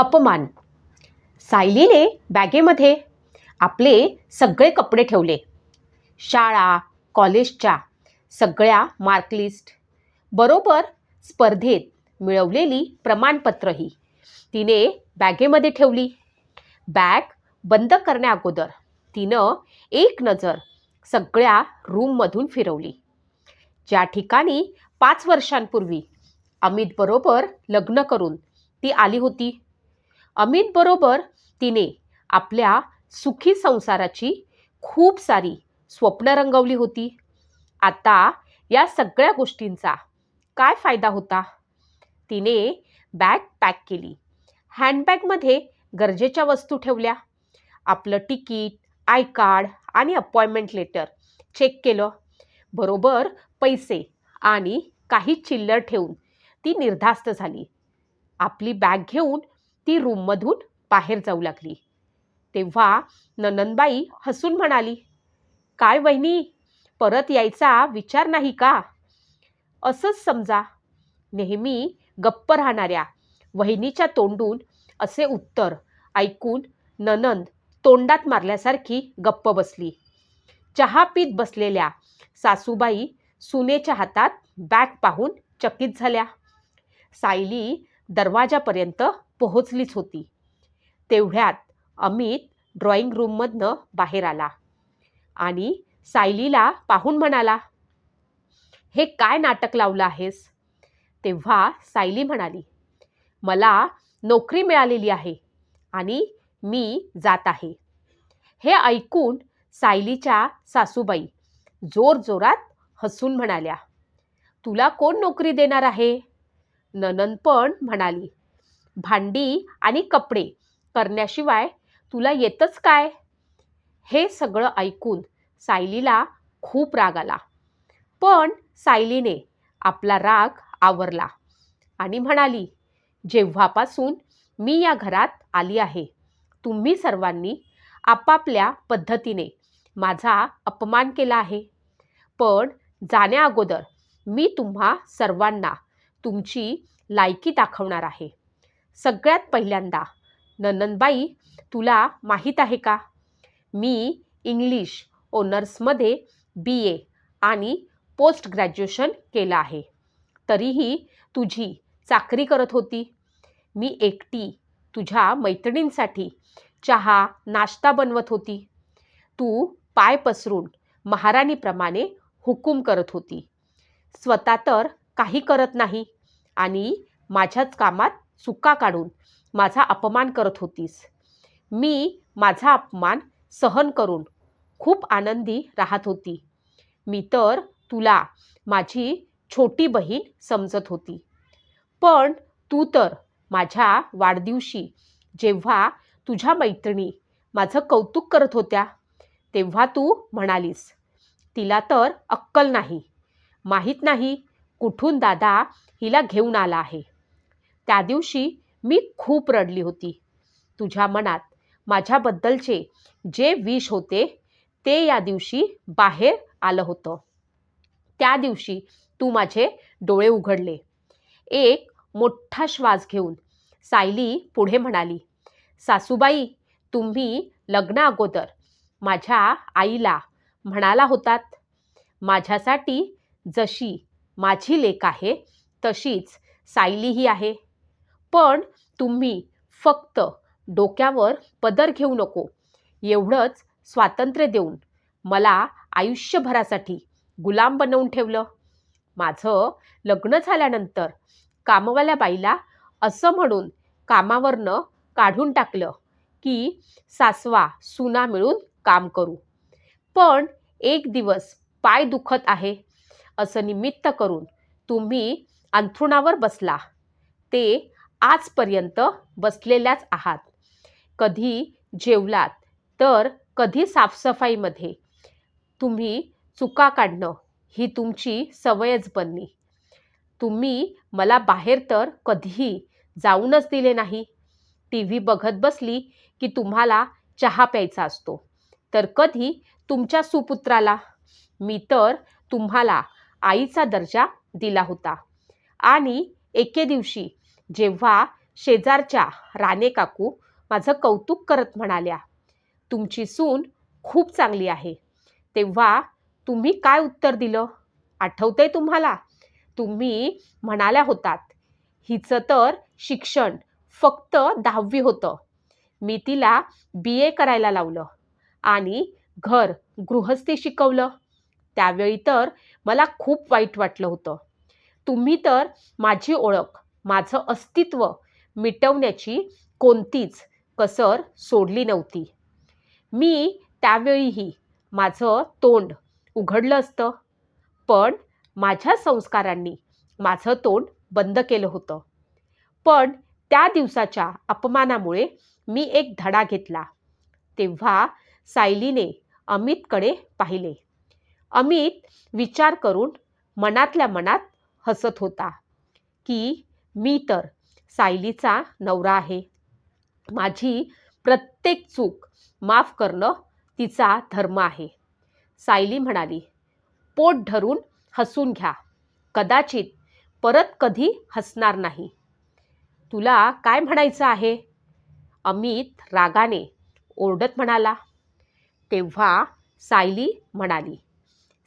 अपमान. सायलीने बॅगेमध्ये आपले सगळे कपडे ठेवले. शाळा कॉलेजच्या सगळ्या मार्कलिस्ट बरोबर स्पर्धेत मिळवलेली प्रमाणपत्रही तिने बॅगेमध्ये ठेवली. बॅग बंद करण्याअगोदर तिनं एक नजर सगळ्या रूममधून फिरवली. ज्या ठिकाणी पाच वर्षांपूर्वी अमितबरोबर लग्न करून ती आली होती. अमितबरोबर तिने आपल्या सुखी संसाराची खूप सारी स्वप्न रंगवली होती. आता या सगळ्या गोष्टींचा काय फायदा होता? तिने बॅग पॅक केली. हँडबॅगमध्ये गरजेच्या वस्तू ठेवल्या. आपलं तिकीट आय कार्ड आणि अपॉइंटमेंट लेटर चेक केलं. बरोबर पैसे आणि काही चिल्लर ठेवून ती निर्धास्त झाली. आपली बॅग घेऊन ती रूममधून बाहेर जाऊ लागली. तेव्हा ननंदबाई हसून म्हणाली काय वहिनी परत यायचा विचार नाही का? असंच समजा. नेहमी गप्प राहणाऱ्या वहिनीच्या तोंडून असे उत्तर ऐकून ननंद तोंडात मारल्यासारखी गप्प बसली. चहा पीत बसलेल्या सासूबाई सुनेच्या हातात बॅग पाहून चकित झाल्या. सायली दरवाजापर्यंत पोहोचलीच होती. तेवढ्यात अमित ड्रॉइंग रूममधनं बाहेर आला आणि सायलीला पाहून म्हणाला हे काय नाटक लावलं आहेस? तेव्हा सायली म्हणाली मला नोकरी मिळालेली आहे आणि मी जात आहे. हे ऐकून सायलीच्या सासूबाई जोरजोरात हसून म्हणाल्या तुला कोण नोकरी देणार आहे? ननंद पण म्हणाली भांडी आणि कपडे करण्याशिवाय तुला येतच काय? हे सगळं ऐकून सायलीला खूप राग आला. पण सायलीने आपला राग आवरला आणि म्हणाली जेव्हापासून मी या घरात आली आहे तुम्ही सर्वांनी आपापल्या पद्धतीने माझा अपमान केला आहे. पण जाण्याअगोदर मी तुम्हा सर्वांना तुमची लायकी दाखवणार आहे. सगळ्यात पहिल्यांदा. ननंदबाई तुला माहीत आहे का? मी इंग्लिश ओनर्समध्ये बी ए आणि पोस्ट ग्रॅज्युएशन केलं आहे. तरीही तुझी चाकरी करत होती. मी एकटी तुझ्या मैत्रिणींसाठी चहा नाश्ता बनवत होती. तू पाय पसरून महाराणीप्रमाणे हुकूम करत होती. स्वतः तर काही करत नाही आणि माझ्याच कामात चुका काढून माझा अपमान करत होतीस. मी माझा अपमान सहन करून खूप आनंदी राहत होती. मी तर तुला माझी छोटी बहीण समजत होती. पण तू तर माझ्या वाढदिवशी जेव्हा तुझ्या मैत्रिणी माझं कौतुक करत होत्या तेव्हा तू म्हणालीस तिला तर अक्कल नाही. माहीत नाही कुठून दादा हिला घेऊन आला आहे. त्या दिवशी मी खूप रडली होती. तुझ्या मनात माझ्याबद्दलचे जे विष होते ते या दिवशी बाहेर आलं होतं. त्या दिवशी तू माझे डोळे उघडले. एक मोठा श्वास घेऊन सायली पुढे म्हणाली सासूबाई तुम्ही लग्ना अगोदर माझ्या आईला म्हणाला होतात माझ्यासाठी जशी माझी लेख आहे तशीच सायलीही आहे. पण तुम्ही फक्त डोक्यावर पदर घेऊ नको. एवढंच स्वातंत्र्य देऊन मला आयुष्यभरासाठी गुलाम बनवून ठेवलं. माझं लग्न झाल्यानंतर कामवाल्या बाईला असं म्हणून कामावरनं काढून टाकलं की सासवा सुना मिळून काम करू. पण एक दिवस पाय दुखत आहे असं निमित्त करून तुम्ही अंथरुणावर बसला. ते आजपर्यंत बसलेल्याच आहात. कधी जेवलात तर कधी साफसफाईमध्ये. तुम्ही चुका काढणं ही तुमची सवयच बनली. तुम्ही मला बाहेर तर कधीही जाऊनच दिले नाही. टी व्ही बघत बसली की तुम्हाला चहा प्यायचा असतो. तर कधी तुमच्या सुपुत्राला. मी तर तुम्हाला आईचा दर्जा दिला होता. आणि एके दिवशी जेव्हा शेजारच्या राणे काकू माझं कौतुक करत म्हणाल्या तुमची सून खूप चांगली आहे. तेव्हा तुम्ही काय उत्तर दिलं? आठवतंय तुम्हाला? तुम्ही म्हणाल्या होतात हिचं तर शिक्षण फक्त दहावी होतं. मी तिला बी ए करायला लावलं आणि घर गृहस्थी शिकवलं. त्यावेळी तर मला खूप वाईट वाटलं होतं. तुम्ही तर माझी ओळख माझं अस्तित्व मिटवण्याची कोणतीच कसर सोडली नव्हती. मी त्यावेळीही माझं तोंड उघडलं असतं पण माझ्या संस्कारांनी माझं तोंड बंद केलं होतं. पण त्या दिवसाच्या अपमानामुळे मी एक धडा घेतला. तेव्हा सायलीने अमितकडे पाहिले. अमित विचार करून मनातल्या मनात हसत होता की मी तर सायलीचा नवरा आहे. माझी प्रत्येक चूक माफ करणं तिचा धर्म आहे. सायली म्हणाली पोट धरून हसून घ्या. कदाचित परत कधी हसणार नाही. तुला काय म्हणायचं आहे? अमित रागाने ओरडत म्हणाला. तेव्हा सायली म्हणाली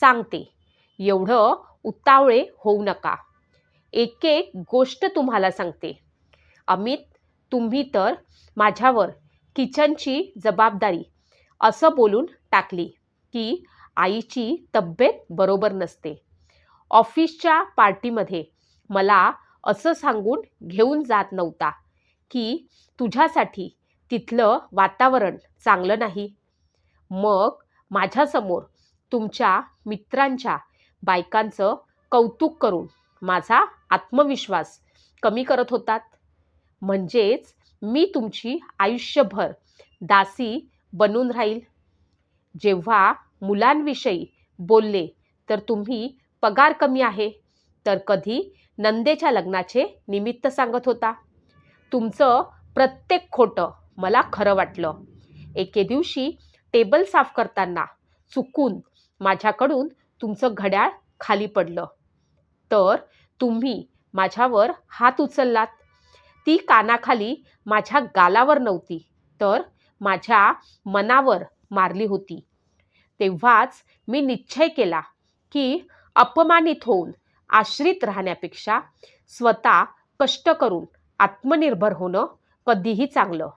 सांगते एवढं उतावळे होऊ नका. एक एक गोष्ट तुम्हाला सांगते. अमित तुम्ही तर माझ्यावर किचनची जबाबदारी असं बोलून टाकली की आईची तब्येत बरोबर नसते. ऑफिसच्या पार्टीमध्ये मला असं सांगून घेऊन जात नव्हता की तुझ्यासाठी तिथलं वातावरण चांगलं नाही. मग माझ्यासमोर तुमच्या मित्रांच्या बायकांचं कौतुक करून माझा आत्मविश्वास कमी करत होतात. म्हणजेच मी तुमची आयुष्यभर दासी बनून राहील. जेव्हा मुलांविषयी बोलले तर तुम्ही पगार कमी आहे. तर कधी नंदेच्या लग्नाचे निमित्त सांगत होता. तुमचं प्रत्येक खोटं मला खरं वाटलं. एके दिवशी टेबल साफ करताना चुकून माझ्याकडून तुमचं घड्याळ खाली पडलं. तर तुम्ही माझ्यावर हात उचललात. ती कानाखाली माझ्या गालावर नव्हती तर माझ्या मनावर मारली होती. तेव्हाच मी निश्चय केला की अपमानित होऊन आश्रित राहण्यापेक्षा स्वतः कष्ट करून आत्मनिर्भर होणं कधीही चांगलं.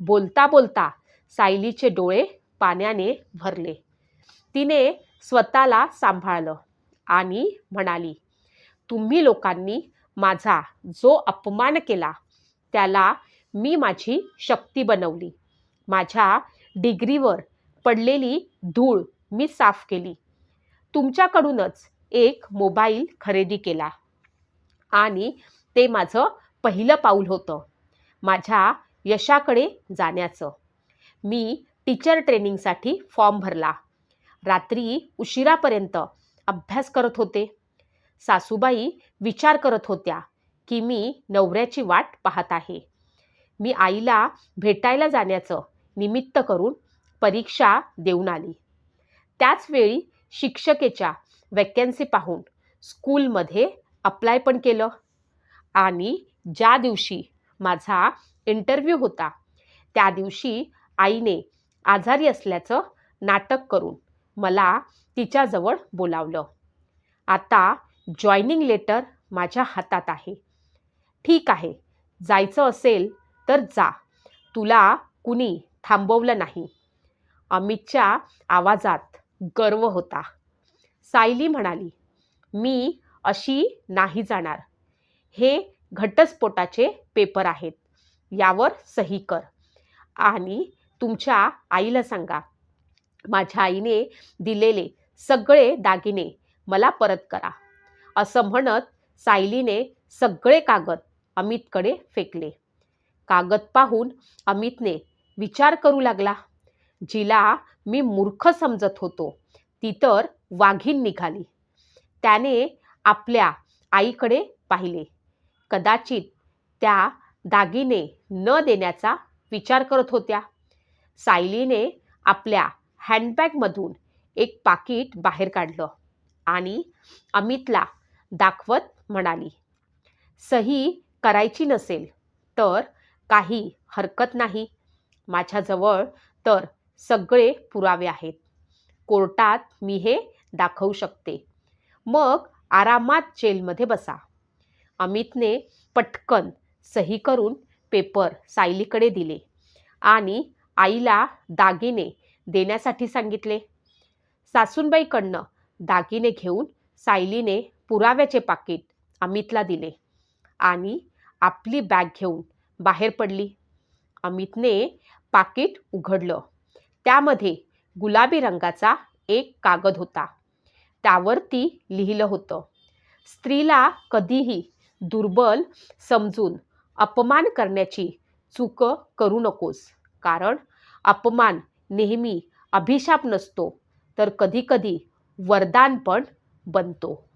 बोलता बोलता सायलीचे डोळे पाण्याने भरले. तिने स्वतःला सांभाळलं आणि म्हणाली तुम्ही लोकांनी माझा जो अपमान केला त्याला मी माझी शक्ती बनवली. माझ्या डिग्रीवर पडलेली धूळ मी साफ केली. तुमच्याकडूनच एक मोबाईल खरेदी केला. आणि ते माझं पहिलं पाऊल होतं. माझ्या यशाकडे जाण्याचं. मी टीचर ट्रेनिंगसाठी फॉर्म भरला. रात्री उशिरापर्यंत अभ्यास करत होते. सासूबाई विचार करत होत्या की मी नवऱ्याची वाट पाहत आहे. मी आईला भेटायला जाण्याचं निमित्त करून परीक्षा देऊन आली. त्याचवेळी शिक्षकेच्या वॅकन्सी पाहून स्कूलमध्ये अप्लाय पण केलं. आणि ज्या दिवशी माझा इंटरव्ह्यू होता त्या दिवशी आईने आजारी असल्याचं नाटक करून मला तिच्याजवळ बोलावलं. आता जॉईनिंग लेटर माझ्या हातात आहे. ठीक आहे जायचं असेल तर जा. तुला कुणी थांबवलं नाही. अमितच्या आवाजात गर्व होता. सायली म्हणाली मी अशी नाही जाणार. हे घटस्फोटाचे पेपर आहेत. यावर सही कर. आणि तुमच्या आईला सांगा. माझ्या आईने दिलेले सगळे दागिने मला परत करा. असं म्हणत सायलीने सगळे कागद अमितकडे फेकले. कागद पाहून अमितने विचार करू लागला जिला मी मूर्ख समजत होतो ती तर वाघीण निघाली. त्याने आपल्या आईकडे पाहिले. कदाचित त्या दागिने न देण्याचा विचार करत होत्या. सायलीने आपल्या हँडबॅगमधून एक पाकिट बाहेर काढलं आणि अमितला दाखवत म्हणाली. सही करायची नसेल तर काही हरकत नाही. माझ्याजवळ तर सगळे पुरावे आहेत. कोर्टात मी हे दाखवू शकते. मग आरामात जेलमध्ये बसा. अमितने पटकन सही करून पेपर सायलीकडे दिले आणि आईला दागिने देण्यासाठी सांगितले. सासूनबाईकडनं दागिने घेऊन सायलीने पुराव्याचे पाकिट अमितला दिले आणि आपली बॅग घेऊन बाहेर पडली. अमितने पाकिट उघडलं. त्यामध्ये गुलाबी रंगाचा एक कागद होता. त्यावरती लिहिलं होतं स्त्रीला कधीही दुर्बल समजून अपमान करण्याची चूक करू नकोस. कारण अपमान नेहमी अभिशाप नसतो तर कधीकधी वरदान पण बनतो.